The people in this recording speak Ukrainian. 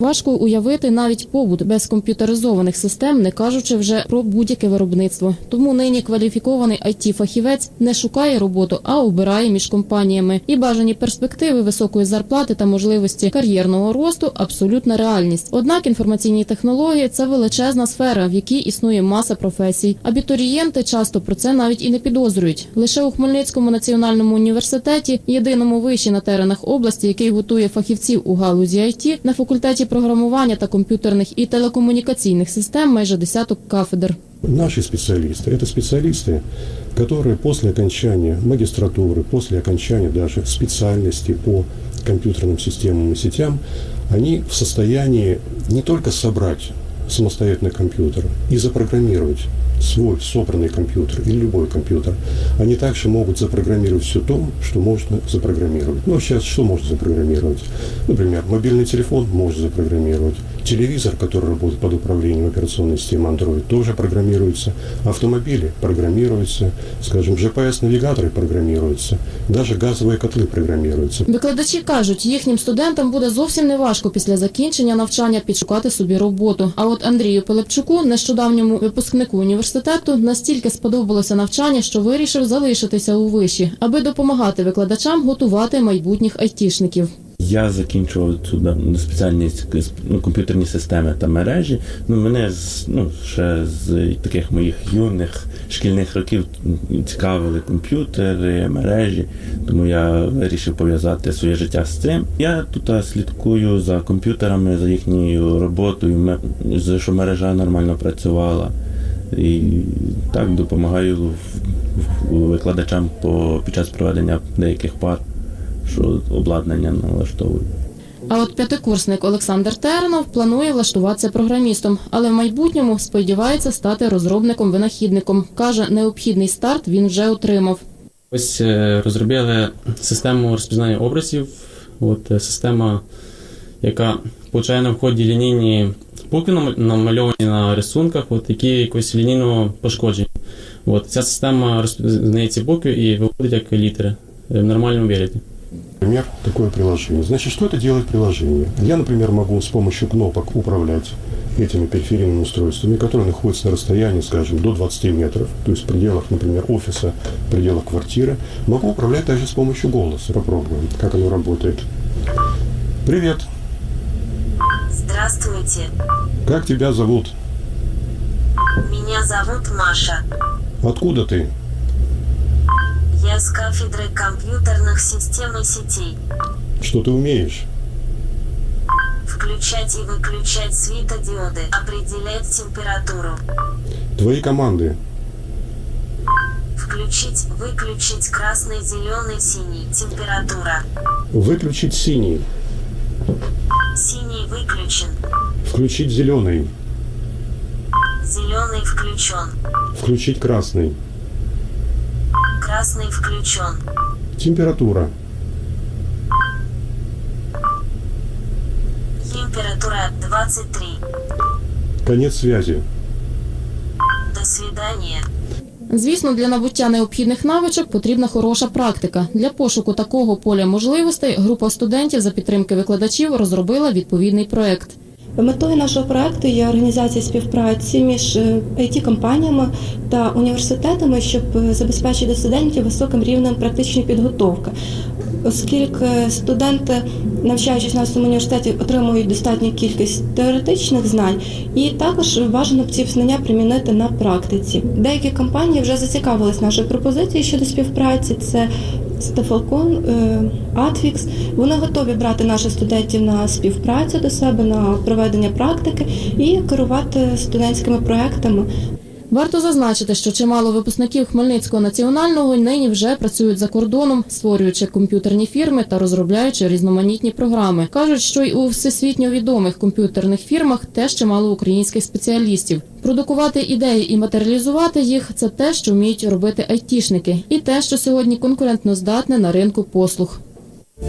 Важко уявити навіть побут без комп'ютеризованих систем, не кажучи вже про будь-яке виробництво. Тому нині кваліфікований it фахівець не шукає роботу, а обирає між компаніями. І бажані перспективи високої зарплати та можливості кар'єрного росту абсолютна реальність. Однак інформаційні технології це величезна сфера, в якій існує маса професій. Абітурієнти часто про це навіть і не підозрюють. Лише у Хмельницькому національному університеті, єдиному виші на теренах області, який готує фахівців у галузі IT, на факультеті програмування та комп'ютерних і телекомунікаційних систем майже десяток кафедр. Наши специалисты – это специалисты, которые после окончания магистратуры, после окончания даже специальности по компьютерным системам и сетям, они в состоянии не только собрать самостоятельный компьютер и запрограммировать свой собранный компьютер или любой компьютер, они также могут запрограммировать все то, что можно запрограммировать. Ну, сейчас что можно запрограммировать? Например, мобильный телефон можно запрограммировать, телевизор, который работает под управлением операционной системы Android, тоже программируется, автомобили программируются, скажем, GPS-навигаторы программируются, даже газовые котлы программируются. Викладачі кажуть, їхнім студентам буде зовсім не важко після закінчення навчання підшукати собі роботу. А от Андрію Пилипчуку, нещодавньому випускнику університету, настільки сподобалося навчання, що вирішив залишитися у виші, аби допомагати викладачам готувати майбутніх айтішників. Я закінчував цю спеціальність ну, комп'ютерні системи та мережі. Ну, мене ну, ще з таких моїх юних шкільних років цікавили комп'ютери, мережі, тому я вирішив пов'язати своє життя з цим. Я тут слідкую за комп'ютерами, за їхньою роботою, що мережа нормально працювала. І так допомагаю викладачам по, під час проведення деяких пар що обладнання налаштовують. А от п'ятикурсник Олександр Тернов планує влаштуватися програмістом, але в майбутньому сподівається стати розробником-винахідником. Каже, необхідний старт він вже отримав. Ось е, розробили систему розпізнання образів. От е, система, яка получає на вході лінійні букви нам- намальовані на рисунках, от, які якось лінійно пошкоджені. От, ця система розпізнає ці букви і виводить як літери е, в нормальному вигляді. Например, такое приложение. Значит, что это делает приложение? Я, например, могу с помощью кнопок управлять этими периферийными устройствами, которые находятся на расстоянии, скажем, до 20 метров, то есть в пределах, например, офиса, в пределах квартиры. Могу управлять также с помощью голоса. Попробуем, как оно работает. Привет, Здравствуйте, как тебя зовут? меня зовут Маша. Откуда ты? Я с кафедры компьютерных систем и сетей. Что ты умеешь? Включать и выключать светодиоды, определять температуру. Твои команды. Включить, выключить красный, зеленый, синий. Температура. Выключить синий, Синий выключен. включить зеленый, Зеленый включен. включить красный. Красный включен. Температура. Температура 23. Конец связи. До свидания. Звісно, для набуття необхідних навичок потрібна хороша практика. Для пошуку такого поля можливостей група студентів за підтримки викладачів розробила відповідний проект. Метою нашого проекту є організація співпраці між it компаніями та університетами, щоб е, забезпечити студентів високим рівнем практичної підготовки. Оскільки студенти, навчаючись в нашому університеті, отримують достатню кількість теоретичних знань, і також бажано б ці знання примінити на практиці. Деякі компанії вже зацікавились нашою пропозицією щодо співпраці. Це Стефалкон, Атвікс. Вони готові брати наших студентів на співпрацю до себе, на проведення практики і керувати студентськими проектами. Варто зазначити, що чимало випускників Хмельницького національного нині вже працюють за кордоном, створюючи комп'ютерні фірми та розробляючи різноманітні програми. кажуть, що й у всесвітньо відомих комп'ютерних фірмах теж чимало українських спеціалістів. Продукувати ідеї і матеріалізувати їх це те, що вміють робити айтішники, і те, що сьогодні конкурентно здатне на ринку послуг.